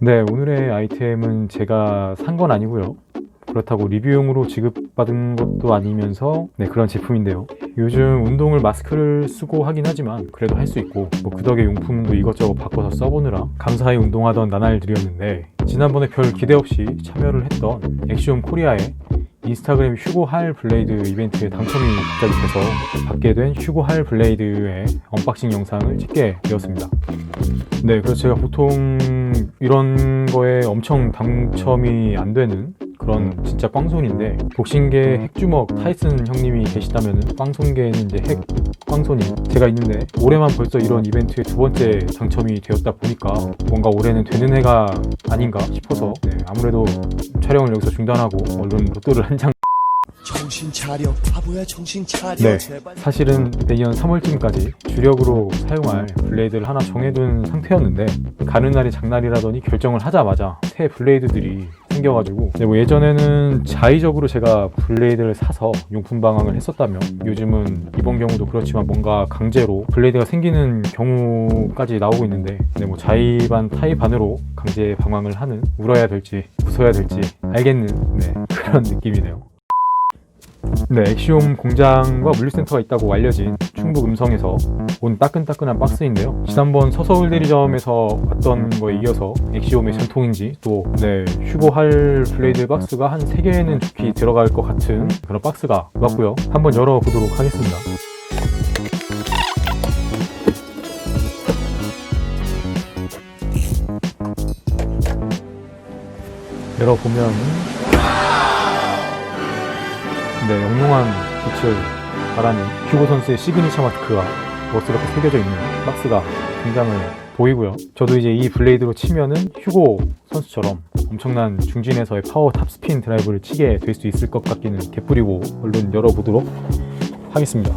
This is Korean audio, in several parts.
네, 오늘의 아이템은 제가 산 건 아니고요. 그렇다고 리뷰용으로 지급받은 것도 아니면서 네, 그런 제품인데요. 요즘 운동을 마스크를 쓰고 하긴 하지만 그래도 할 수 있고 뭐 그 덕에 용품도 이것저것 바꿔서 써보느라 감사히 운동하던 나날들이었는데 지난번에 별 기대 없이 참여를 했던 엑시온 코리아의 인스타그램 휴고 할 블레이드 이벤트에 당첨이 갑자기 돼서 받게 된 휴고 할 블레이드의 언박싱 영상을 찍게 되었습니다. 네, 그래서 제가 보통 이런 거에 엄청 당첨이 안 되는 그런 진짜 꽝손인데 복싱계 핵주먹 타이슨 형님이 계시다면은 꽝손계는 이제 핵 꽝손인 제가 있는데 올해만 벌써 이런 이벤트에 두 번째 당첨이 되었다 보니까 뭔가 올해는 되는 해가 아닌가 싶어서 네, 아무래도 촬영을 여기서 중단하고 얼른 로또를 한장 정신 차려. 바보야 정신 차려. 네, 제발. 사실은 내년 3월쯤까지 주력으로 사용할 블레이드를 하나 정해둔 상태였는데 가는 날이 장날이라더니 결정을 하자마자 새 블레이드들이 생겨가지고 네, 뭐 예전에는 자의적으로 제가 블레이드를 사서 용품 방황을 했었다면 요즘은 이번 경우도 그렇지만 뭔가 강제로 블레이드가 생기는 경우까지 나오고 있는데 네, 뭐 자의 반 타의 반으로 강제 방황을 하는 울어야 될지 웃어야 될지 알겠는 네, 그런 느낌이네요. 네, 엑시움 공장과 물류센터가 있다고 알려진 충북 음성에서 온 따끈따끈한 박스인데요. 지난번 서서울 대리점에서 왔던 거에 이어서 엑시움의 전통인지 또 네, 휴고 할 블레이드 박스가 한 3개는 좋게 들어갈 것 같은 그런 박스가 왔고요. 한번 열어보도록 하겠습니다. 열어보면 네, 영롱한 빛을 발하는 휴고 선수의 시그니처 마스크가 멋스럽게 새겨져 있는 박스가 등장을 보이고요. 저도 이제 이 블레이드로 치면은 휴고 선수처럼 엄청난 중진에서의 파워 탑스핀 드라이브를 치게 될 수 있을 것 같기는 개뿌리고 얼른 열어보도록 하겠습니다.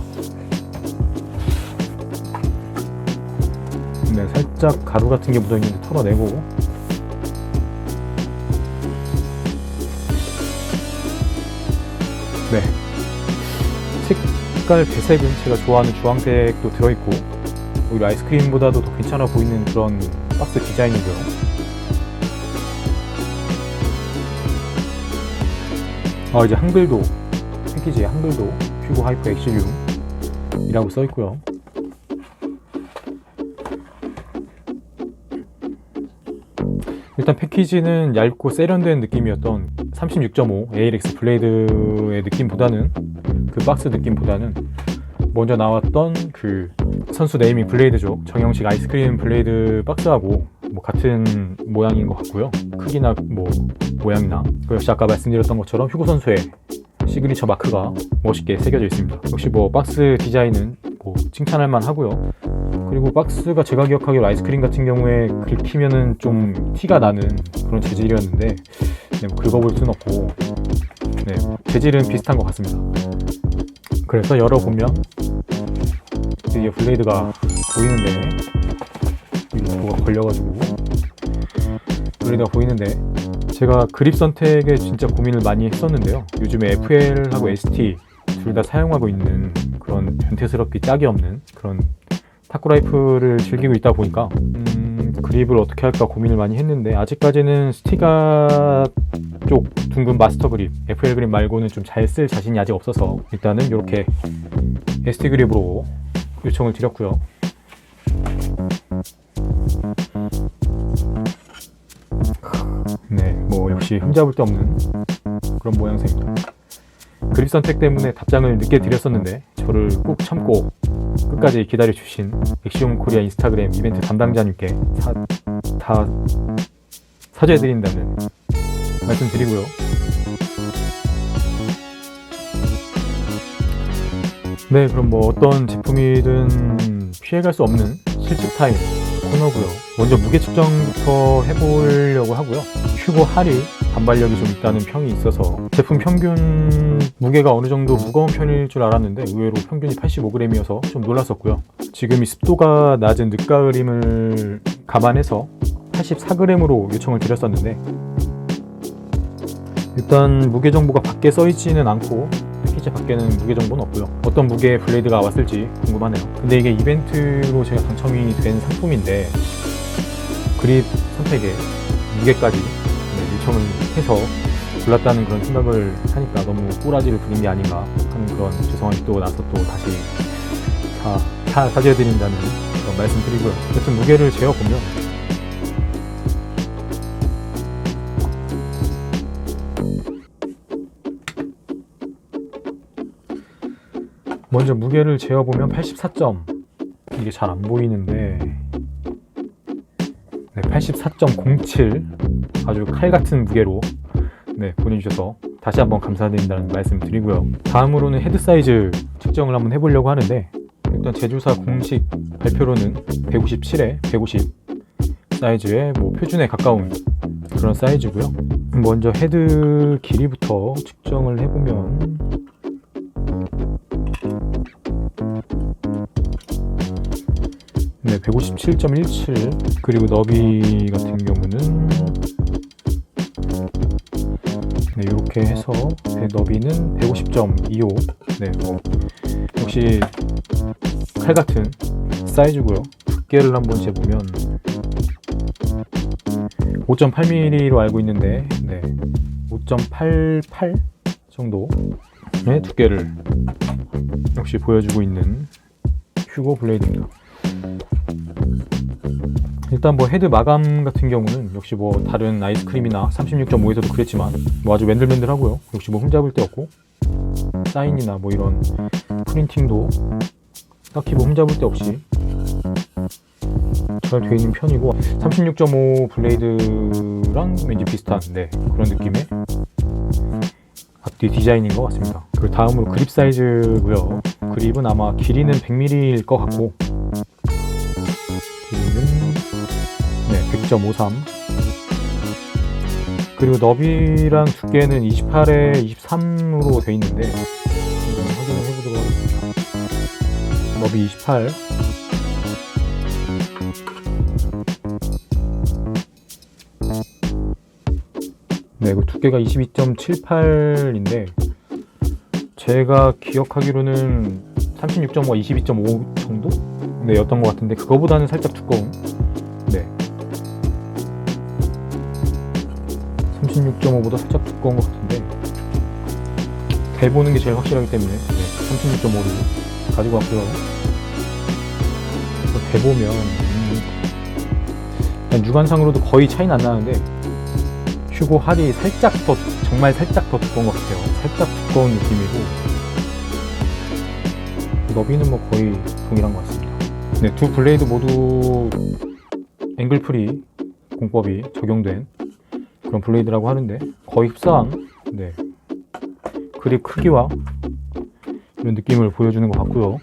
네, 살짝 가루 같은 게 묻어있는데 털어내고 색깔 배색은 제가 좋아하는 주황색도 들어있고 오히려 아이스크림보다도 더 괜찮아 보이는 그런 박스 디자인이고요. 아 이제 한글도 패키지에 한글도 퓨고 하이퍼 엑시륨이라고 써있고요. 일단 패키지는 얇고 세련된 느낌이었던 36.5 ALX 블레이드의 느낌보다는 그 박스 느낌보다는 먼저 나왔던 그 선수 네이밍 블레이드족 정형식 아이스크림 블레이드 박스하고 뭐 같은 모양인 것 같고요. 크기나 뭐 모양이나 그 역시 아까 말씀드렸던 것처럼 휴고 선수의 시그니처 마크가 멋있게 새겨져 있습니다. 역시 뭐 박스 디자인은 뭐 칭찬할 만 하고요. 그리고 박스가 제가 기억하기로 아이스크림 같은 경우에 긁히면은 좀 티가 나는 그런 재질이었는데 네, 뭐 긁어볼 순 없고 네, 재질은 비슷한 것 같습니다. 그래서 열어보면 드디어 블레이드가 보이는데 뭐가 걸려가지고 블레이드가 보이는데 제가 그립 선택에 진짜 고민을 많이 했었는데요. 요즘에 FL하고 ST 둘 다 사용하고 있는 그런 변태스럽게 짝이 없는 그런 타쿠라이프를 즐기고 있다 보니까 음, 그립을 어떻게 할까 고민을 많이 했는데 아직까지는 스티가 쪽 둥근 마스터 그립 FL 그립 말고는 좀 잘 쓸 자신이 아직 없어서 일단은 이렇게 ST 그립으로 요청을 드렸고요. 네, 뭐 역시 흠잡을 데 없는 그런 모양새입니다. 그립 선택 때문에 답장을 늦게 드렸었는데 저를 꾹 참고 끝까지 기다려 주신 엑시온 코리아 인스타그램 이벤트 담당자님께 사, 다 사죄해 드린다는 말씀드리고요. 네, 그럼 뭐 어떤 제품이든 피해갈 수 없는 실측 타임 코너고요. 먼저 무게 측정부터 해보려고 하고요. 휴고 할이 반발력이 좀 있다는 평이 있어서 제품 평균 무게가 어느 정도 무거운 편일 줄 알았는데 의외로 평균이 85g이어서 좀 놀랐었고요. 지금 이 습도가 낮은 늦가을임을 감안해서 84g으로 요청을 드렸었는데 일단 무게 정보가 밖에 써 있지는 않고 패키지 밖에는 무게 정보는 없고요. 어떤 무게의 블레이드가 왔을지 궁금하네요. 근데 이게 이벤트로 제가 당첨이 된 상품인데 그립 선택에 무게까지 네, 요청을 해서 골랐다는 그런 생각을 하니까 너무 꼬라지를 부린 게 아닌가 하는 그런 죄송함이 또 나서 또 다시 사, 사, 사죄드린다는 그런 말씀 드리고요. 어쨌든 무게를 재어보면 먼저 무게를 재어보면 84점. 이게 잘 안 보이는데. 네, 84.07 아주 칼 같은 무게로 네, 보내주셔서 다시 한번 감사드린다는 말씀 드리고요. 다음으로는 헤드 사이즈 측정을 한번 해보려고 하는데 일단 제조사 공식 발표로는 157에 150 사이즈의 뭐 표준에 가까운 그런 사이즈고요. 먼저 헤드 길이부터 측정을 해보면 네, 157.17 그리고 너비 같은 경우는 이렇게 해서 배 너비는 150.25 네, 뭐 역시 칼 같은 사이즈고요. 두께를 한번 재보면 5.8mm로 알고 있는데 네, 5.88 정도의 두께를 역시 보여주고 있는 휴고 블레이드입니다. 일단 뭐 헤드 마감 같은 경우는 역시 뭐 다른 아이스크림이나 36.5에서도 그랬지만 뭐 아주 맨들맨들하고요. 역시 뭐 흠잡을 데 없고 사인이나 뭐 이런 프린팅도 딱히 뭐 흠잡을 데 없이 잘 되어 있는 편이고 36.5 블레이드랑 왠지 비슷한 네, 그런 느낌의 앞뒤 디자인인 것 같습니다. 그 다음으로 그립 사이즈고요. 그립은 아마 길이는 100mm일 것 같고 2.53 그리고 너비랑 두께는 28에 23으로 되어 있는데 확인을 해보도록 하겠습니다. 너비 28 네, 그 두께가 22.78인데 제가 기억하기로는 36.5, 22.5 정도? 네, 였던 것 같은데 그거보다는 살짝 두꺼운. 36.5보다 살짝 두꺼운 것 같은데 대보는 게 제일 확실하기 때문에 네, 36.5를 가지고 왔고요. 대보면 음, 육안상으로도 거의 차이는 안 나는데 휴고 할이 살짝 더 정말 살짝 더 두꺼운 것 같아요. 살짝 두꺼운 느낌이고 너비는 뭐 거의 동일한 것 같습니다. 네, 두 블레이드 모두 앵글 프리 공법이 적용된 그런 블레이드라고 하는데 거의 흡사한 네, 그립 크기와 이런 느낌을 보여주는 것 같고요.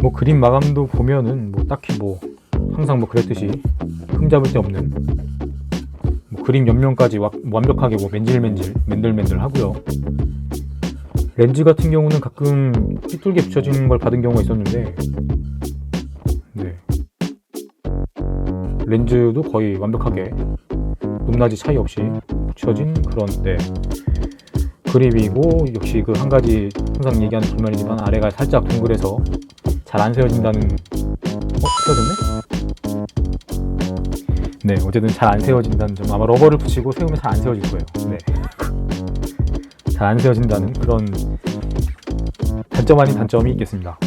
뭐 그림 마감도 보면은 뭐 딱히 뭐 항상 뭐 그랬듯이 흠잡을 데 없는 뭐 그림 옆면까지 와- 완벽하게 뭐 맨질맨질 맨들맨들 하고요. 렌즈 같은 경우는 가끔 삐뚤게 붙여지는 걸 받은 경우가 있었는데 네. 렌즈도 거의 완벽하게 높낮이 차이 없이 붙여진 그런 네. 그립이고 역시 그 한 가지 항상 얘기하는 불만이지만 아래가 살짝 둥글해서 잘 안 세워진다는 어? 세워졌네? 네 어쨌든 잘 안 세워진다는 점 아마 러버를 붙이고 세우면 잘 안 세워질 거예요 네. 잘 안 세워진다는 그런 단점 아닌 단점이 있겠습니다.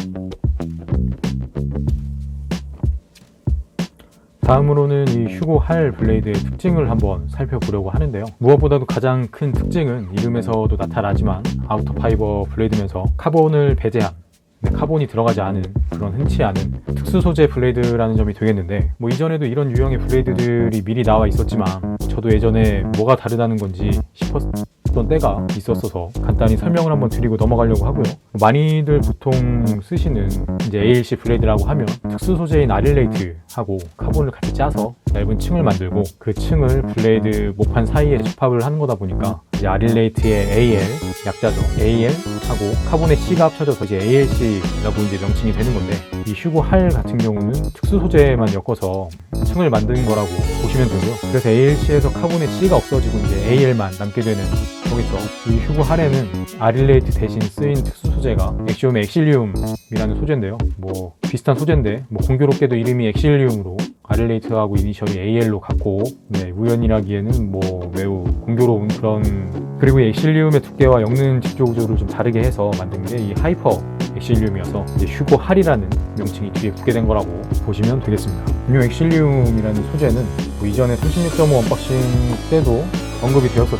다음으로는 이 휴고 할 블레이드의 특징을 한번 살펴보려고 하는데요. 무엇보다도 가장 큰 특징은 이름에서도 나타나지만 아우터 파이버 블레이드면서 카본을 배제한 네, 카본이 들어가지 않은 그런 흔치 않은 특수 소재 블레이드라는 점이 되겠는데 뭐 이전에도 이런 유형의 블레이드들이 미리 나와 있었지만 저도 예전에 뭐가 다르다는 건지 싶었 던 때가 있었어서 간단히 설명을 한번 드리고 넘어가려고 하고요. 많이들 보통 쓰시는 이제 ALC 블레이드라고 하면 특수 소재인 아릴레이트하고 카본을 같이 짜서 얇은 층을 만들고 그 층을 블레이드 목판 사이에 접합을 하는 거다 보니까 이제 아릴레이트의 AL 약자죠. AL하고 카본의 C가 합쳐져서 이제 ALC라고 이제 명칭이 되는 건데 이 휴고 할 같은 경우는 특수 소재만 엮어서 층을 만든 거라고 보시면 되고요. 그래서 ALC에서 카본의 C가 없어지고 이제 AL만 남게 되는 거겠죠. 이 휴고 할에는 아릴레이트 대신 쓰인 특수 소재가 엑시움의 엑실리움이라는 소재인데요. 뭐 비슷한 소재인데 뭐 공교롭게도 이름이 엑실리움으로 아릴레이트하고 이니셜이 AL로 같고 네, 우연이라기에는 뭐 매우 공교로운 그런 그리고 이 엑실리움의 두께와 엮는 집조 구조를 좀 다르게 해서 만든 게 이 하이퍼 엑실리움이어서 이제 휴고 할이라는 명칭이 뒤에 붙게 된 거라고 보시면 되겠습니다. 이 엑실리움이라는 소재는 뭐 이전에 36.5 언박싱 때도 언급이 되었었죠.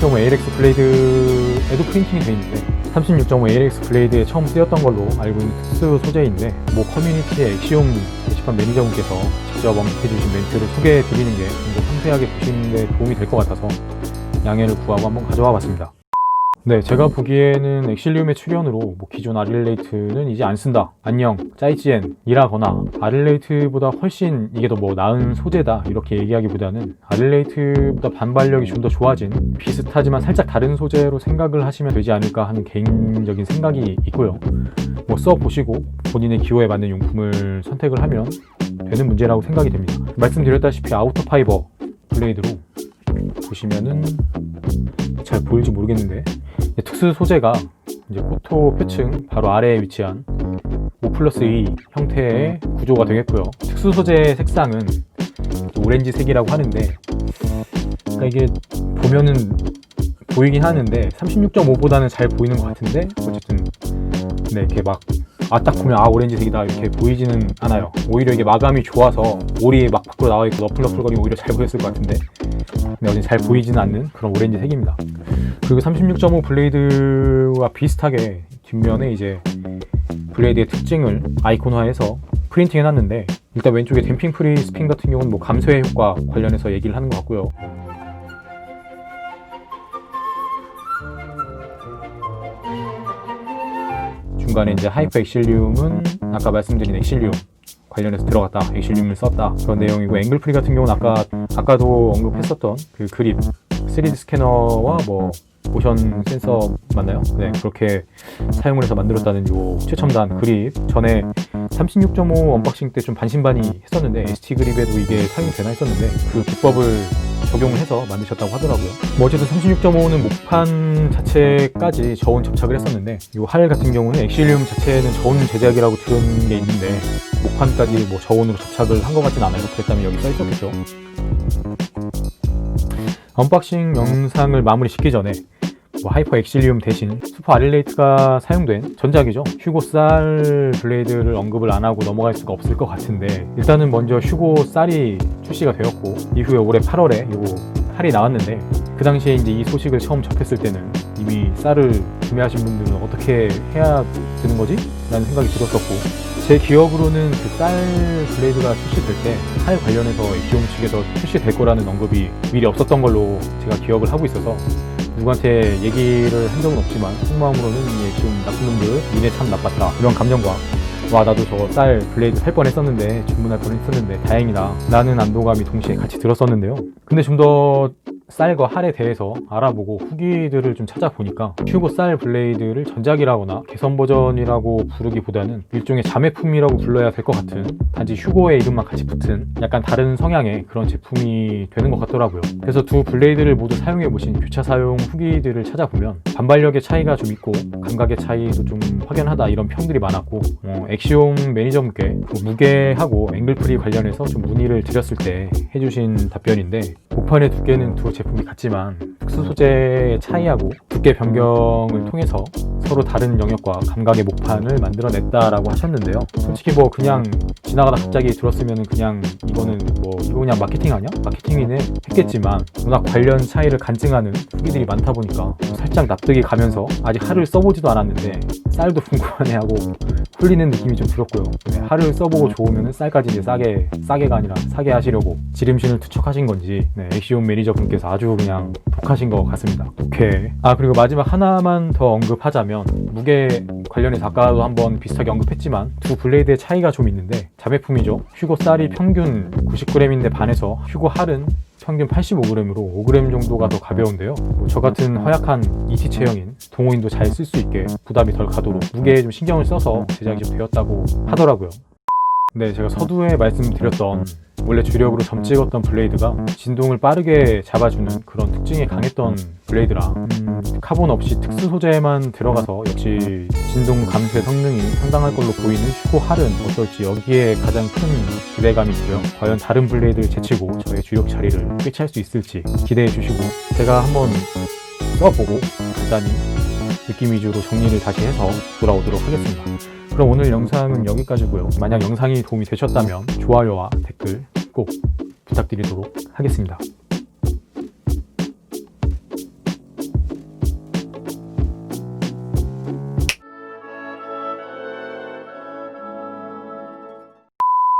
36.5 ALX 블레이드에도 프린팅이 되어 있는데 36.5 ALX 블레이드에 처음 쓰였던 걸로 알고 있는 특수 소재인데 모 커뮤니티의 엑시움 게시판 매니저분께서 직접 언급해 주신 멘트를 소개해 드리는 게 좀 더 상세하게 보시는 데 도움이 될 것 같아서 양해를 구하고 한번 가져와 봤습니다. 네, 제가 보기에는 엑실리움의 출현으로 뭐 기존 아릴레이트는 이제 안 쓴다. 안녕, 짜이지엔이라거나 아릴레이트보다 훨씬 이게 더 뭐 나은 소재다 이렇게 얘기하기보다는 아릴레이트보다 반발력이 좀 더 좋아진 비슷하지만 살짝 다른 소재로 생각을 하시면 되지 않을까 하는 개인적인 생각이 있고요. 뭐 써보시고 본인의 기호에 맞는 용품을 선택을 하면 되는 문제라고 생각이 됩니다. 말씀드렸다시피 아우터 파이버 블레이드로 보시면은 잘 보일지 모르겠는데 특수 소재가 이제 코토 표층 바로 아래에 위치한 5 플러스 2 형태의 구조가 되겠고요. 특수 소재 색상은 오렌지색이라고 하는데 그러니까 이게 보면은 보이긴 하는데 36.5보다는 잘 보이는 것 같은데 어쨌든 네 이렇게 막 아 딱 보면 아 오렌지색이다 이렇게 보이지는 않아요. 오히려 이게 마감이 좋아서 올이 막 밖으로 나와 있고 너플너플거리면 오히려 잘 보였을 것 같은데 근데 어쨌든 잘 보이지는 않는 그런 오렌지 색입니다. 그리고 36.5 블레이드와 비슷하게 뒷면에 이제 블레이드의 특징을 아이콘화해서 프린팅 해놨는데 일단 왼쪽에 댐핑 프리 스핀 같은 경우는 뭐 감소의 효과 관련해서 얘기를 하는 것 같고요. 중간에 이제 하이퍼 엑실리움은 아까 말씀드린 엑실리움 관련해서 들어갔다 엑실리움을 썼다. 그런 내용이고 앵글 프리 같은 경우는 아까 아까도 언급했었던 그 그립 3D 스캐너와 뭐 모션 센서 맞나요? 네 그렇게 사용을 해서 만들었다는 요 최첨단 그립 전에 36.5 언박싱 때 좀 반신반의 했었는데 ST 그립에도 이게 사용이 되나 했었는데 그 기법을 적용을 해서 만드셨다고 하더라고요. 뭐 어쨌든 36.5는 목판 자체까지 저온 접착을 했었는데 이활 같은 경우는 엑실리움 자체는 저온 제작이라고 들은 게 있는데 목판까지 뭐 저온으로 접착을 한 것 같진 않아요. 그랬다면 여기 써 있었겠죠. 언박싱 영상을 마무리 짓기 전에 뭐 하이퍼 엑실리움 대신 슈퍼 아릴레이트가 사용된 전작이죠. 휴고 쌀 블레이드를 언급을 안 하고 넘어갈 수가 없을 것 같은데 일단은 먼저 휴고 쌀이 출시가 되었고 이후에 올해 8월에 요 할이 나왔는데 그 당시에 이제 이 소식을 처음 접했을 때는 이미 쌀을 구매하신 분들은 어떻게 해야 되는 거지? 라는 생각이 들었었고 제 기억으로는 그 쌀 블레이드가 출시될 때할 관련해서 기용 측에서 출시될 거라는 언급이 미리 없었던 걸로 제가 기억을 하고 있어서 누구한테 얘기를 한 적은 없지만 속마음으로는 이 지금 나쁜 놈들 니네 참 나빴다. 이런 감정과 와 나도 저거 쌀 블레이드 살 뻔했었는데 주문할 뻔했었는데 다행이다. 라는 안도감이 동시에 같이 들었었는데요. 근데 좀 더 쌀과 할에 대해서 알아보고 후기들을 좀 찾아보니까 휴고 쌀 블레이드를 전작이라거나 개선 버전이라고 부르기보다는 일종의 자매품이라고 불러야 될 것 같은 단지 휴고의 이름만 같이 붙은 약간 다른 성향의 그런 제품이 되는 것 같더라고요. 그래서 두 블레이드를 모두 사용해 보신 교차 사용 후기들을 찾아보면 반발력의 차이가 좀 있고 감각의 차이도 좀 확연하다 이런 평들이 많았고 어, 엑시움 매니저분께 그 무게하고 앵글 프리 관련해서 좀 문의를 드렸을 때 해주신 답변인데 목판의 두께는 두 제품이 같지만 특수 소재의 차이하고 두께 변경을 통해서 서로 다른 영역과 감각의 목판을 만들어냈다라고 하셨는데요. 솔직히 뭐 그냥 지나가다 갑자기 들었으면 그냥 이거는 뭐 이거 그냥 마케팅 아니야? 마케팅이네 했겠지만 워낙 관련 차이를 간증하는 후기들이 많다 보니까 살짝 납득이 가면서 아직 하를 써보지도 않았는데 쌀도 궁금하네 하고 홀리는 느낌이 좀 들었고요. 네, 하를 써보고 좋으면 쌀까지 이제 싸게 싸게가 아니라 사게 하시려고 지름신을 투척하신 건지 네, 엑시온 매니저 분께서 아주 그냥 독하신 것 같습니다. 독해. 아 그리고 마지막 하나만 더 언급하자면 무게 관련해서 아까도 한번 비슷하게 언급했지만 두 블레이드의 차이가 좀 있는데 자매품이죠. 휴고 쌀이 평균 90g인데 반해서 휴고 할은 평균 85g으로 5g 정도가 더 가벼운데요. 뭐 저 같은 허약한 ET 체형인 동호인도 잘 쓸 수 있게 부담이 덜 가도록 무게에 좀 신경을 써서 제작이 좀 되었다고 하더라고요. 네, 제가 서두에 말씀드렸던 원래 주력으로 점 찍었던 블레이드가 진동을 빠르게 잡아주는 그런 특징이 강했던 블레이드라 음, 카본 없이 특수 소재만 들어가서 역시 진동 감퇴 성능이 상당할 걸로 보이는 슈코 할은 어떨지 여기에 가장 큰 기대감이 있고요. 과연 다른 블레이드를 제치고 저의 주력 자리를 꿰찰 수 있을지 기대해 주시고 제가 한번 써보고 간단히 느낌 위주로 정리를 다시 해서 돌아오도록 하겠습니다. 그럼 오늘 영상은 여기까지고요. 만약 영상이 도움이 되셨다면 좋아요와 댓글 꼭 부탁드리도록 하겠습니다.